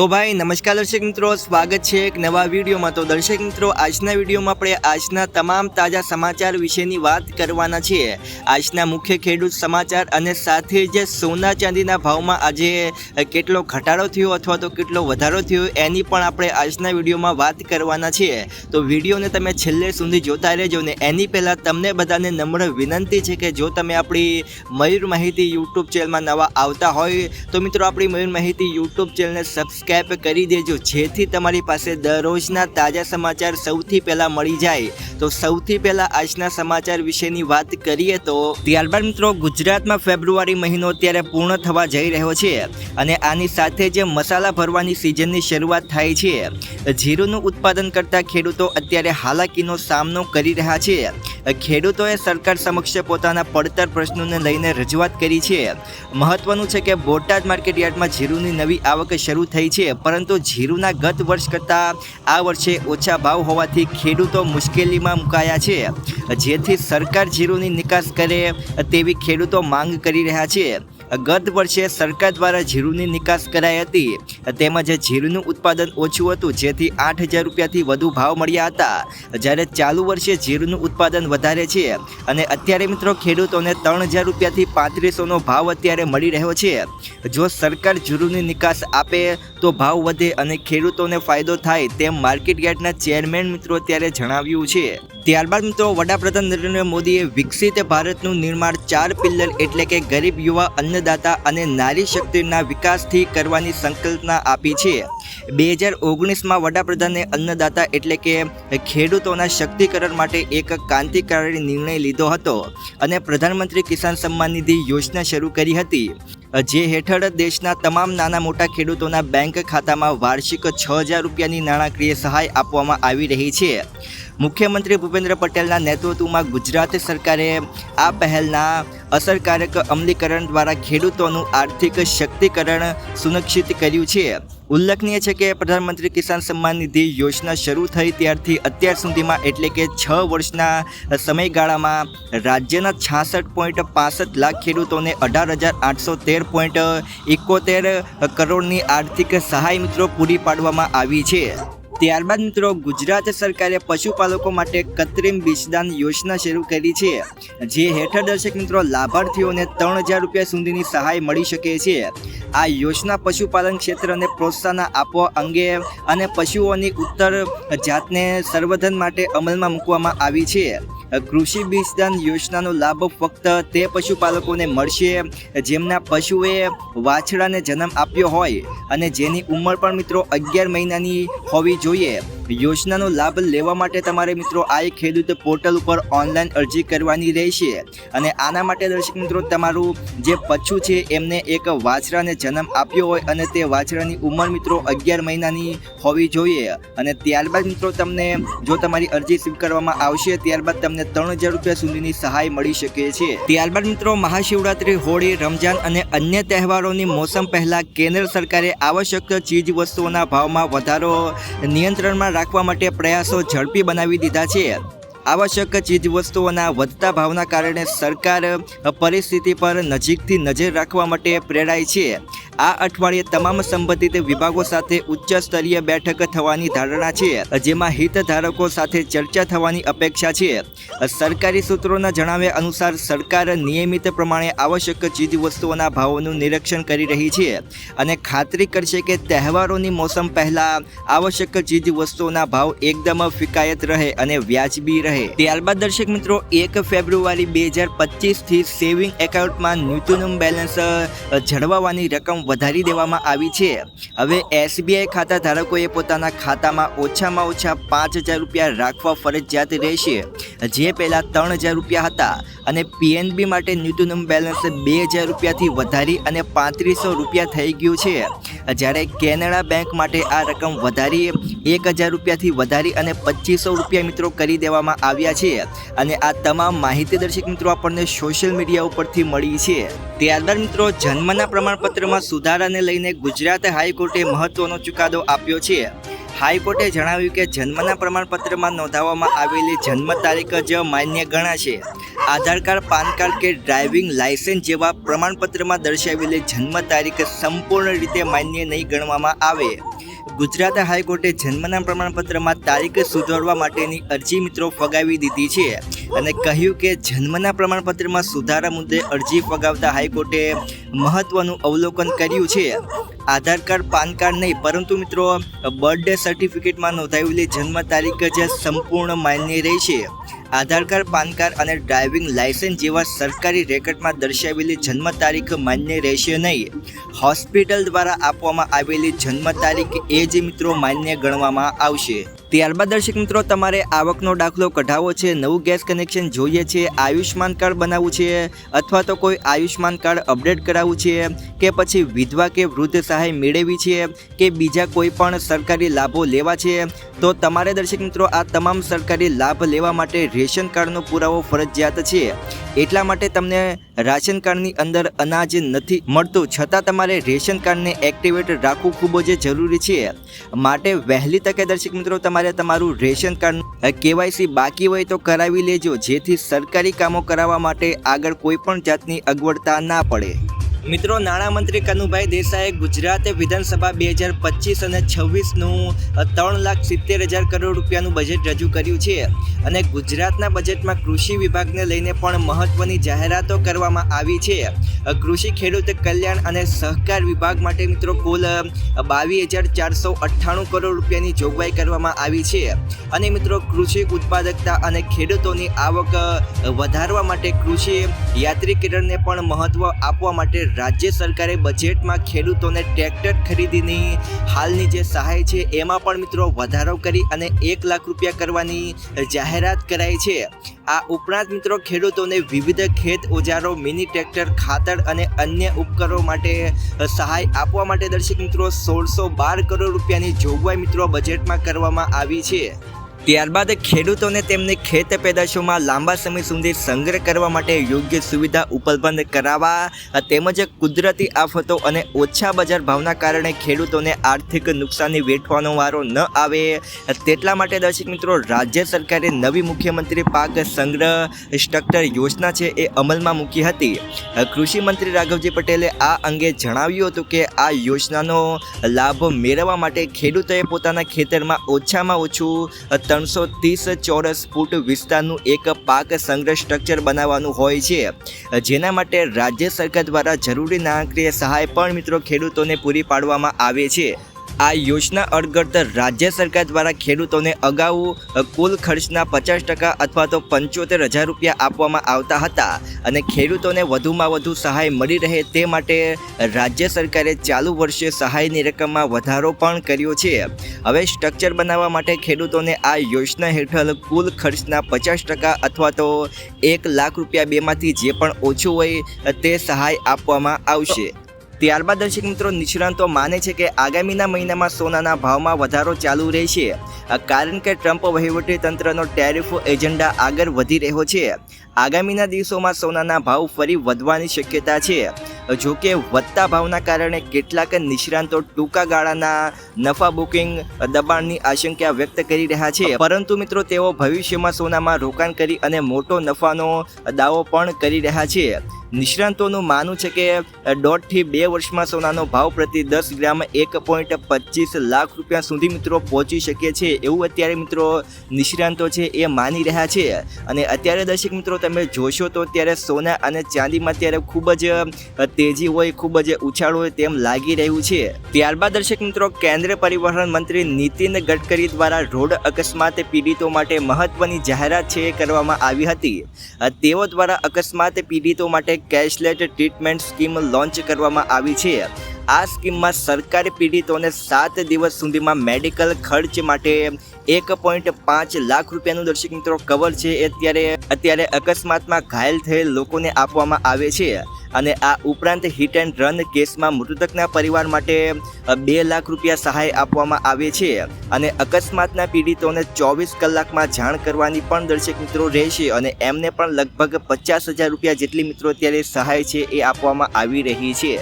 તો ભાઈ, નમસ્કાર દર્શક મિત્રો, સ્વાગત છે એક નવા વિડીયોમાં. તો દર્શક મિત્રો, આજના વિડીયોમાં આપણે આજના તમામ તાજા સમાચાર વિશેની વાત કરવાના છીએ. આજના મુખ્ય ખેડૂત સમાચાર અને સાથે જે સોના ચાંદીના ભાવમાં આજે કેટલો ઘટાડો થયો અથવા તો કેટલો વધારો થયો એની પણ આપણે આજના વિડીયોમાં વાત કરવાના છીએ. તો વિડીયોને તમે છેલ્લે સુધી જોતા રહેજો ને એની પહેલાં તમને બધાને નમ્ર વિનંતી છે કે જો તમે આપણી મયુર માહિતી યુટ્યુબ ચેનલમાં નવા આવતા હોય, તો મિત્રો આપણી મયુર માહિતી યુટ્યુબ ચેનલને સબસ્ક્રાઈબ કરી દેજો. જેથી તમારી પાસે દરરોજના તાજા સમાચાર સૌથી પહેલાં મળી જાય. તો સૌથી પહેલાં આજના સમાચાર વિશેની વાત કરીએ તો ત્યારબાદ મિત્રો ગુજરાતમાં ફેબ્રુઆરી મહિનો અત્યારે પૂર્ણ થવા જઈ રહ્યો છે અને આની સાથે જે મસાલા ભરવાની સિઝનની શરૂઆત થાય છે. જીરુંનું ઉત્પાદન કરતા ખેડૂતો અત્યારે હાલાકીનો સામનો કરી રહ્યા છે. ખેડૂતોએ સરકાર સમક્ષ પોતાના પડતર પ્રશ્નોને લઈને રજૂઆત કરી છે. મહત્વનું છે કે બોટાદ માર્કેટયાર્ડમાં જીરુની નવી આવક શરૂ થઈ છે, પરંતુ જીરુના ગત વર્ષ કરતાં આ વર્ષે ઓછા ભાવ હોવાથી ખેડૂતો મુશ્કેલીમાં મુકાયા છે. જેથી સરકાર જીરુની નિકાસ કરે તેવી ખેડૂતો માંગ કરી રહ્યા છે. ગત વર્ષે સરકાર દ્વારા જીરુની નિકાસ કરાઈ હતી. તેમજ જીરુનું ઉત્પાદન ઓછું હતું, જેથી આઠ હજાર રૂપિયાથી વધુ ભાવ મળ્યા હતા. જ્યારે ચાલુ વર્ષે જીરુનું ઉત્પાદન વધારે છે અને અત્યારે મિત્રો ખેડૂતોને ત્રણ હજાર રૂપિયાથી પાંત્રીસોનો ભાવ અત્યારે મળી રહ્યો છે. જો સરકાર જીરુની નિકાસ આપે તો ભાવ વધે અને ખેડૂતોને ફાયદો થાય તેમ માર્કેટ યાર્ડના ચેરમેન મિત્રો અત્યારે જણાવ્યું છે. ત્યારબાદ મિત્રો વડાપ્રધાન નરેન્દ્ર મોદીએ વિકસિત ભારતનું નિર્માણ ચાર પિલ્લર એટલે કે ગરીબ યુવા, અન્નદાતા અને નારી શક્તિના વિકાસથી કરવાની સંકલ્પના આપી છે. બે હજાર ઓગણીસમાં વડાપ્રધાને અન્નદાતા એટલે કે ખેડૂતોના શક્તિકરણ માટે એક ક્રાંતિકારી નિર્ણય લીધો હતો અને પ્રધાનમંત્રી કિસાન સન્માન નિધિ યોજના શરૂ કરી હતી. જે હેઠળ દેશના તમામ નાના મોટા ખેડૂતોના બેંક ખાતામાં વાર્ષિક છ હજાર રૂપિયાની નાણાકીય સહાય આપવામાં આવી રહી છે. મુખ્યમંત્રી ભૂપેન્દ્ર પટેલના નેતૃત્વમાં ગુજરાત સરકારે આ પહેલના અસરકારક અમલીકરણ દ્વારા ખેડૂતોનું આર્થિક શક્તિકરણ સુનિશ્ચિત કર્યું છે. ઉલ્લેખનીય છે કે પ્રધાનમંત્રી કિસાન સન્માન નિધિ યોજના શરૂ થઈ ત્યારથી અત્યાર સુધીમાં એટલે કે છ વર્ષના સમયગાળામાં રાજ્યના છાસઠ પોઈન્ટ પાસઠ લાખ ખેડૂતોને અઢાર હજાર આઠસો તેર પોઈન્ટ એકોતેર કરોડની આર્થિક સહાય મિત્રો પૂરી પાડવામાં આવી છે. ત્યારબાદ મિત્રો ગુજરાત સરકારે પશુપાલકો માટે કૃત્રિમ બીજદાન યોજના શરૂ કરી છે, જે હેઠળ દર્શક મિત્રો લાભાર્થીઓને ત્રણ હજાર રૂપિયા સુધીની સહાય મળી શકે છે. આ યોજના પશુપાલન ક્ષેત્રને પ્રોત્સાહન આપવા અંગે અને પશુઓની ઉત્તર જાતને સંવર્ધન માટે અમલમાં મૂકવામાં આવી છે. કૃષિ બીજદાન યોજનાનો લાભ ફક્ત તે પશુપાલકોને મળશે જેમના પશુએ વાછડાને જન્મ આપ્યો હોય અને જેની ઉંમર પણ મિત્રો અગિયાર મહિનાની હોવી જોઈએ. યોજનાનો લાભ લેવા માટે તમારે મિત્રો આ એક ખેડૂત પોર્ટલ ઉપર ઓનલાઈન અરજી કરવાની રહેશે. અને આના માટે દર્શક મિત્રો તમારું જે પચ્છું છે એમને એક વાછરાને જન્મ આપ્યો હોય અને તે વાછરાની ઉંમર મિત્રો અગિયાર મહિનાની હોવી જોઈએ. અને ત્યારબાદ મિત્રો તમને જો તમારી અરજી સ્વીકારવામાં આવશે, ત્યારબાદ તમને ત્રણ હજાર રૂપિયા સુધીની સહાય મળી શકે છે. ત્યારબાદ મિત્રો મહાશિવરાત્રી, હોળી રમજાન અને અન્ય તહેવારોની મોસમ પહેલા કેન્દ્ર સરકારે આવશ્યક ચીજ વસ્તુઓના ભાવમાં વધારો નિયંત્રણમાં રાખવા માટે પ્રયાસો ઝડપી બનાવી દીધા છે. આવશ્યક ચીજવસ્તુઓના વધતા ભાવના કારણે સરકાર પરિસ્થિતિ પર નજીકથી નજર રાખવા માટે પ્રેરાય છે. આ અઠવાડિયે તમામ સંબંધિત વિભાગો સાથે ઉચ્ચ સ્તરીય બેઠક થવાની ધારણા છે, જેમાં હિતધારકો સાથે ચર્ચા થવાની અપેક્ષા છે. સરકારી સૂત્રોના જણાવ્યા અનુસાર સરકાર નિયમિત પ્રમાણે આવશ્યક ચીજવસ્તુઓના ભાવોનું નિરીક્ષણ કરી રહી છે અને ખાતરી કરશે કે તહેવારોની મોસમ પહેલા આવશ્યક ચીજવસ્તુઓના ભાવ એકદમ ફિકાયત રહે અને વ્યાજબી રહે. ત્યારબાદ દર્શક મિત્રો, એક ફેબ્રુઆરી બે હજાર પચીસથી સેવિંગ એકાઉન્ટમાં ન્યૂનતમ બેલેન્સ જળવાવાની રકમ વધારી દેવામાં આવી છે. હવે એસબીઆઈ ખાતા ધારકોએ પોતાના ખાતામાં ઓછામાં ઓછા પાંચ હજાર રૂપિયા રાખવા ફરજિયાત રહેશે. જે પહેલાં ત્રણ હજાર રૂપિયા હતા અને પીએનબી માટે ન્યૂનતમ બેલેન્સ બે હજાર રૂપિયાથી વધારી અને પાંત્રીસો રૂપિયા થઈ ગયું છે. જ્યારે કેનેડા બેંક માટે આ રકમ વધારી, એક હજાર રૂપિયાથી વધારી અને પચીસો રૂપિયા મિત્રો કરી દેવામાં આવ્યા છે. અને આ તમામ માહિતી દર્શક મિત્રો આપણને સોશિયલ મીડિયા ઉપરથી મળી છે. ત્યારબાદ મિત્રો જન્મના પ્રમાણપત્રમાં સુધારાને લઈને ગુજરાત હાઈકોર્ટે મહત્વનો ચુકાદો આપ્યો છે. હાઈકોર્ટે જણાવ્યું કે જન્મના પ્રમાણપત્રમાં નોંધાવવામાં આવેલી જન્મ તારીખ જ માન્ય ગણાશે. આધાર કાર્ડ, પાન કાર્ડ કે ડ્રાઇવિંગ લાયસન્સ જેવા પ્રમાણપત્રમાં દર્શાવેલી જન્મ તારીખ સંપૂર્ણ રીતે માન્ય નહીં ગણવામાં આવે. ગુજરાત હાઈકોર્ટે જન્મના પ્રમાણપત્રમાં તારીખ સુધારવા માટેની અરજી મિત્રો ફગાવી દીધી છે અને કહ્યું કે જન્મના પ્રમાણપત્રમાં સુધારા મુદ્દે અરજી ફગાવતા હાઈકોર્ટે મહત્વનું અવલોકન કર્યું છે. આધાર કાર્ડ, પાન કાર્ડ નહીં, પરંતુ મિત્રો, બર્થડે સર્ટિફિકેટમાં નોંધાવેલી જન્મ તારીખ જે સંપૂર્ણ માન્ય રહેશે. આધાર કાર્ડ, પાન કાર્ડ અને ડ્રાઇવિંગ લાયસન્સ જેવા સરકારી રેકર્ડમાં દર્શાવેલી જન્મ તારીખ માન્ય રહેશે નહીં. હોસ્પિટલ દ્વારા આપવામાં આવેલી જન્મ તારીખ એ જ મિત્રો માન્ય ગણવામાં આવશે. ત્યારબાદ દર્શક મિત્રો, તમારે આવકનો દાખલો કઢાવવો છે, નવું ગેસ કનેક્શન જોઈએ છે, આયુષ્યમાન કાર્ડ બનાવવું છે, અથવા તો કોઈ આયુષ્યમાન કાર્ડ અપડેટ કરાવવું છે, કે પછી વિધવા કે વૃદ્ધ સહાય મેળવવી છે, કે બીજા કોઈ પણ સરકારી લાભો લેવા છે, તો તમારે દર્શક મિત્રો, આ તમામ સરકારી લાભ લેવા માટે રેશન કાર્ડનો પુરાવો ફરજિયાત છે. એટલા માટે તમને રાશન કાર્ડની અંદર અનાજ નથી મળતું. છતાં તમારે રેશન કાર્ડને એક્ટિવેટ રાખવું ખૂબ જ જરૂરી છે. માટે વહેલી તકે દર્શક મિત્રો, તમારે તમારું રેશન કાર્ડ કેવાયસી બાકી હોય તો કરાવી લેજો. જેથી સરકારી કામો કરાવવા માટે આગળ કોઈ પણ જાતની અગવડતા ના પડે. મિત્રો નાણામંત્રી કનુભાઈ દેસાઈએ ગુજરાત વિધાનસભા બે હજાર પચીસ અને છવ્વીસનું ત્રણ લાખ સિત્તેર હજાર કરોડ રૂપિયાનું બજેટ રજૂ કર્યું છે. અને ગુજરાતના બજેટમાં કૃષિ વિભાગને લઈને પણ મહત્વની જાહેરાતો કરવામાં આવી છે. કૃષિ, ખેડૂત કલ્યાણ અને સહકાર વિભાગ માટે મિત્રો કુલ બાવીસ હજાર ચારસો અઠ્ઠાણું કરોડ રૂપિયાની જોગવાઈ કરવામાં આવી છે. અને મિત્રો, કૃષિ ઉત્પાદકતા અને ખેડૂતોની આવક વધારવા માટે કૃષિ યાત્રીકરણને પણ મહત્વ આપવા માટે રાજ્ય સરકારે બજેટમાં ખેડૂતોને ટ્રેક્ટર ખરીદીની હાલની જે સહાય છે, એમાં પણ મિત્રો વધારો કરી અને એક લાખ રૂપિયા કરવાની જાહેરાત કરાઈ છે. આ ઉપરાંત મિત્રો ખેડૂતોને વિવિધ ખેત ઓજારો, મિની ટ્રેક્ટર, ખાતર અને અન્ય ઉપકરણો માટે સહાય આપવા માટે દર્શક મિત્રો સોળસો બાર કરોડ રૂપિયાની જોગવાઈ મિત્રો બજેટમાં કરવામાં આવી છે. ત્યારબાદ ખેડૂતોને તેમની ખેત પેદાશોમાં લાંબા સમય સુધી સંગ્રહ કરવા માટે યોગ્ય સુવિધા ઉપલબ્ધ કરાવવા, તેમજ કુદરતી આફતો અને ઓછા બજાર ભાવના કારણે ખેડૂતોને આર્થિક નુકસાની વેઠવાનો વારો ન આવે. તેટલા માટે દર્શક મિત્રો, રાજ્ય સરકારે નવી મુખ્યમંત્રી પાક સંગ્રહ સ્ટ્રક્ચર યોજના છે એ અમલમાં મૂકી હતી. કૃષિ મંત્રી રાઘવજી પટેલે આ અંગે જણાવ્યું હતું કે આ યોજનાનો લાભ મેળવવા માટે ખેડૂતોએ પોતાના ખેતરમાં ઓછામાં ઓછું ત્રણસો ત્રીસ ચોરસ ફૂટ વિસ્તારનું એક પાક સંગ્રહ સ્ટ્રક્ચર બનાવવાનું હોય છે. જેના માટે રાજ્ય સરકાર દ્વારા જરૂરી નાણાકીય સહાય પણ મિત્રો ખેડૂતોને પૂરી પાડવામાં આવે છે. આ યોજના અડગડતર રાજ્ય સરકાર દ્વારા ખેડૂતોને અગાઉ કુલ ખર્ચના પચાસ ટકા અથવા તો પંચોતેર હજાર રૂપિયા આપવામાં આવતા હતા અને ખેડૂતોને વધુમાં વધુ સહાય મળી રહે તે માટે રાજ્ય સરકારે ચાલુ વર્ષે સહાયની રકમમાં વધારો પણ કર્યો છે. હવે સ્ટ્રક્ચર બનાવવા માટે ખેડૂતોને આ યોજના હેઠળ કુલ ખર્ચના પચાસ ટકા અથવા તો એક લાખ રૂપિયા બેમાંથી જે પણ ઓછું હોય તે સહાય આપવામાં આવશે. ત્યારબાદ દર્શક મિત્રો, નિષ્ણાંતો માને છે કે આગામીના મહિનામાં સોનાના ભાવમાં વધારો ચાલુ રહેશે. કારણ કે ટ્રમ્પ વહીવટી તંત્રનો ટેરિફ એજન્ડા આગળ વધી રહ્યો છે. આગામીના દિવસોમાં સોનાના ભાવ ફરી વધવાની શક્યતા છે. જો કે વધતા ભાવના કારણે કેટલાક નિષ્ણાંતો ટૂંકા ગાળાના નફા બુકિંગ દબાણની આશંકા વ્યક્ત કરી રહ્યા છે. પરંતુ મિત્રો, તેઓ ભવિષ્યમાં સોનામાં રોકાણ કરી અને મોટો નફાનો દાવો પણ કરી રહ્યા છે. નિષ્ણાંતોનું માનવું છે કે દોઢથી બે વર્ષમાં સોનાનો ભાવ પ્રતિ દસ ગ્રામ એક પોઈન્ટ પચીસ લાખ રૂપિયા સુધી મિત્રો પહોંચી શકે છે. એવું અત્યારે મિત્રો નિષ્ણાંતો છે એ માની રહ્યા છે. અને અત્યારે દર્શક મિત્રો તમે જોશો તો ત્યારે સોના અને ચાંદીમાં અત્યારે ખૂબ જ તેજી હોય, ખૂબ જ ઉછાળ હોય તેમ લાગી રહ્યું છે. ત્યારબાદ દર્શક મિત્રો કેન્દ્રીય પરિવહન મંત્રી નીતિન ગડકરી દ્વારા રોડ અકસ્માત પીડિતો માટે મહત્વની જાહેરાત છે કરવામાં આવી હતી. તેઓ દ્વારા અકસ્માત પીડિતો માટે કેશલેટ ટ્રીટમેન્ટ સ્કીમ લોન્ચ કરવામાં આવી છે. આ સ્કીમમાં સરકારી પીડિતોને સાત દિવસ સુધીમાં મેડિકલ ખર્ચ માટે એક પોઈન્ટ પાંચ લાખ રૂપિયાનું દર્શક મિત્રો કવર છે. એ અત્યારે અત્યારે અકસ્માતમાં ઘાયલ થયેલ લોકોને આપવામાં આવે છે. અને આ ઉપરાંત હિટ એન્ડ રન કેસમાં મૃતકના પરિવાર માટે બે લાખ રૂપિયા સહાય આપવામાં આવે છે. અને અકસ્માતના પીડિતોને ચોવીસ કલાકમાં જાણ કરવાની પણ દર્શક મિત્રો રહેશે. અને એમને પણ લગભગ પચાસ હજાર રૂપિયા જેટલી મિત્રો અત્યારે સહાય છે એ આપવામાં આવી રહી છે.